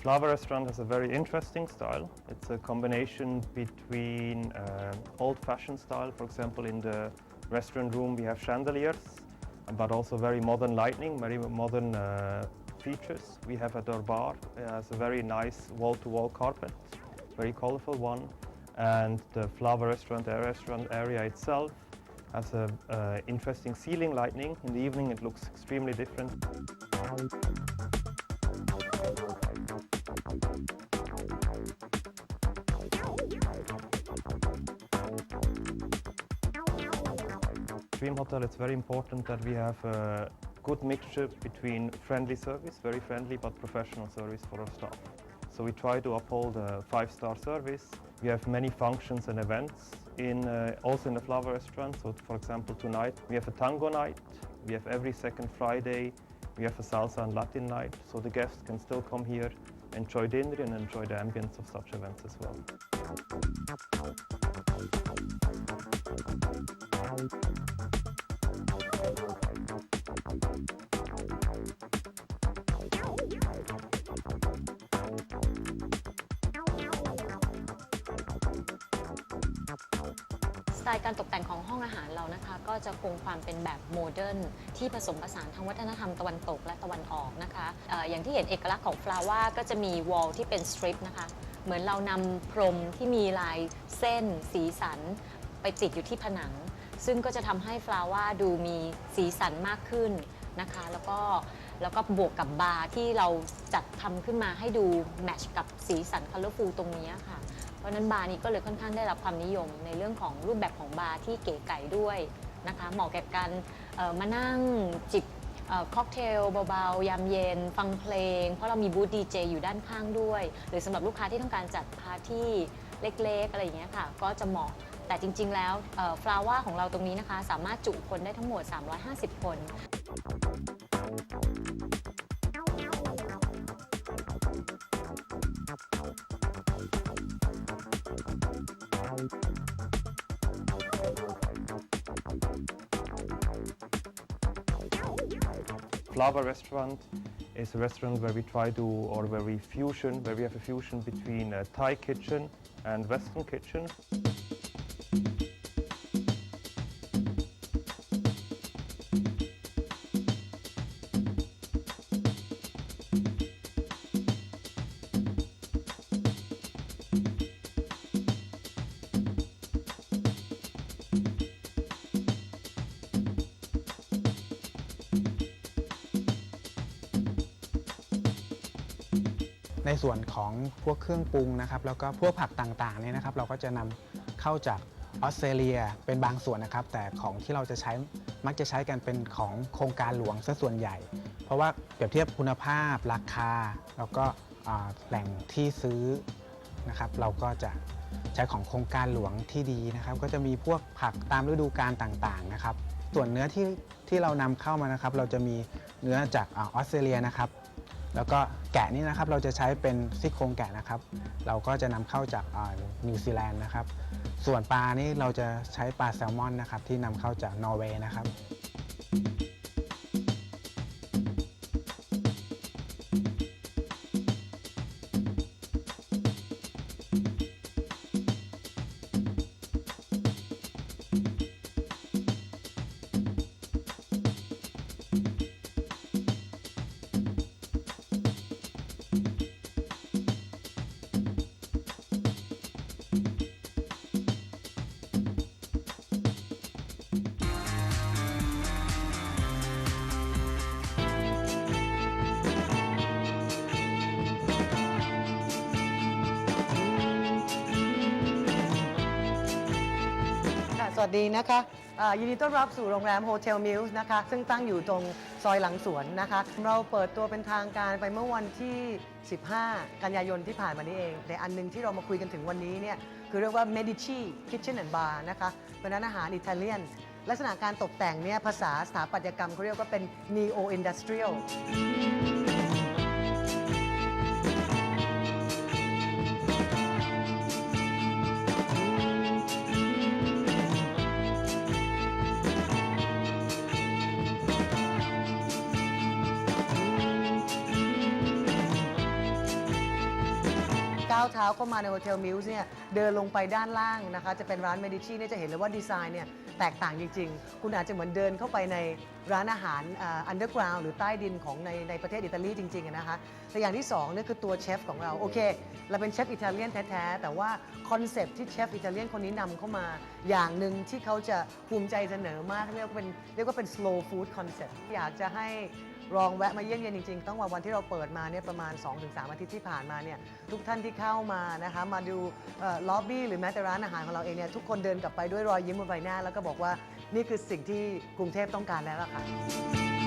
Flower restaurant has a very interesting style. It's a combination between uh, old-fashioned style, for example, in the restaurant room we have chandeliers, but also very modern lighting, very modern uh, features. We have at our bar it has a very nice wall-to-wall carpet, very colorful one, and the Flava restaurant, the restaurant area itself has a uh, interesting ceiling lighting. In the evening, it looks extremely different. Dream Hotel, it's very important that we have a good mixture between friendly service, very friendly, but professional service for our staff. So we try to uphold a five-star service. We have many functions and events in uh, also in the Flower Restaurant. So for example, tonight we have a tango night. We have every second Friday. We have a salsa and Latin night. So the guests can still come here, enjoy dinner and enjoy the ambience of such events as well. สไตล์การตกแต่งของห้องอาหารเรานะคะ ก็จะคงความเป็นแบบโมเดิร์นที่ผสมผสานทั้งวัฒนธรรมตะวันตกและตะวันออกนะคะอออย่างที่เห็นเอกลักษณ์ของฟลาว่าก็จะมีวอลที่เป็นสตริปนะคะ เหมือนเรานำพรมที่มีลายเส้น สีสัน ไปติดอยู่ที่ผนัง ซึ่งก็จะทำให้ฟลาว่าดูมีสีสันมากขึ้นนะคะ แล้วก็แล้วก็บวกกับบาร์ที่เราจัดทำขึ้นมาให้ดูแมทช์กับสีสันคัลเลอร์ฟูลตรงนี้ค่ะ เพราะนั้นบาร์นี้ก็เลยค่อนข้างได้รับความนิยมในเรื่องของรูปแบบของบาร์ที่เก๋ไก๋ด้วยนะคะเหมาะแก่การมานั่งจิบค็อกเทลเบาๆ ยามเย็น ฟังเพลง เพราะเรามีบูธดีเจอยู่ด้านข้างด้วย หรือสำหรับลูกค้าที่ต้องการจัดปาร์ตี้เล็กๆ อะไรอย่างเงี้ยค่ะ ก็จะเหมาะแต่จริง ๆ แล้วฟลาว่าของเราตรงนี้นะคะ สามารถจุคนได้ทั้งหมด 350 คน Flower Restaurant is a restaurant where we try to, or where we fusion, where we have a fusion between a Thai kitchen and Western kitchen. ในส่วนของพวกเครื่องปรุงนะครับแล้วก็พวกผักต่างๆเนี่ยนะครับ เราก็จะนำเข้าจากออสเตรเลียเป็นบางส่วนนะครับ แต่ของที่เราจะใช้มักจะใช้กันเป็นของโครงการหลวงซะส่วนใหญ่ เพราะว่าเปรียบเทียบคุณภาพราคา แล้วก็แหล่งที่ซื้อนะครับ เราก็จะใช้ของโครงการหลวงที่ดีนะครับ ก็จะมีพวกผักตามฤดูกาลต่างๆนะครับ ส่วนเนื้อที่ที่เรานำเข้ามานะครับ เราจะมีเนื้อจากออสเตรเลียนะครับ แล้วก็แกะนี่นะครับเราจะใช้เป็นซี่โครงแกะนะครับ เราก็จะนำเข้าจากนิวซีแลนด์นะครับ ส่วนปลานี่เราจะใช้ปลาแซลมอนนะครับที่นำเข้าจากนอร์เวย์นะครับ วัสดีนะคะอ่ายินดีต้อนรับสู่โรงแรมโฮเทลมิลส์นะคะ ซึ่งตั้งอยู่ตรงซอยหลังสวนนะคะ เราเปิดตัวเป็นทางการไปเมื่อวันที่ 15 กันยายนที่ผ่านมานี้เอง แต่อันหนึงที่เรามาคุยกันถึงวันนี้เนี่ย คือเรียกว่า Medici Kitchen and Bar นะคะ เป็นร้านอาหารอิตาเลียน ลักษณะการตกแต่งเนี่ย ภาษาสถาปัตยกรรมเขาเรียกว่าเป็น Neo Industrial ก้าวเท้าเข้ามาในโฮเทลมิวส์เนี่ยเดินลงไปด้านล่างนะคะ จะเป็นร้านเมดิชีเนี่ยจะเห็นเลยว่าดีไซน์เนี่ยแตกต่างจริง ๆ คุณอาจจะเหมือนเดินเข้าไปในร้านอาหารอันเดอร์กราวหรือใต้ดินของในในประเทศอิตาลีจริงๆนะคะแต่อย่างที่สองเนี่ยคือตัวเชฟของเราโอเค เราเป็นเชฟอิตาเลียนแท้ๆแต่ว่าคอนเซปที่เชฟอิตาเลียนคนนี้นำเข้ามา อย่างหนึ่งที่เขาจะภูมิใจเสนอมากเรียกว่าเป็นเรียกว่าเป็น slow food concept อยากจะให้ ลองแวะมาเยี่ยมเยียนจริงๆ ต้องว่าวันที่เราเปิดมาเนี่ยประมาณ 2-3 อาทิตย์ที่ผ่านมาเนี่ยทุกท่านที่เข้ามานะคะมาดูล็อบบี้หรือแม้แต่ร้านอาหารของเราเองเนี่ยทุกคนเดินกลับไปด้วยรอยยิ้มบนใบหน้า แล้วก็บอกว่านี่คือสิ่งที่กรุงเทพต้องการแล้วล่ะค่ะ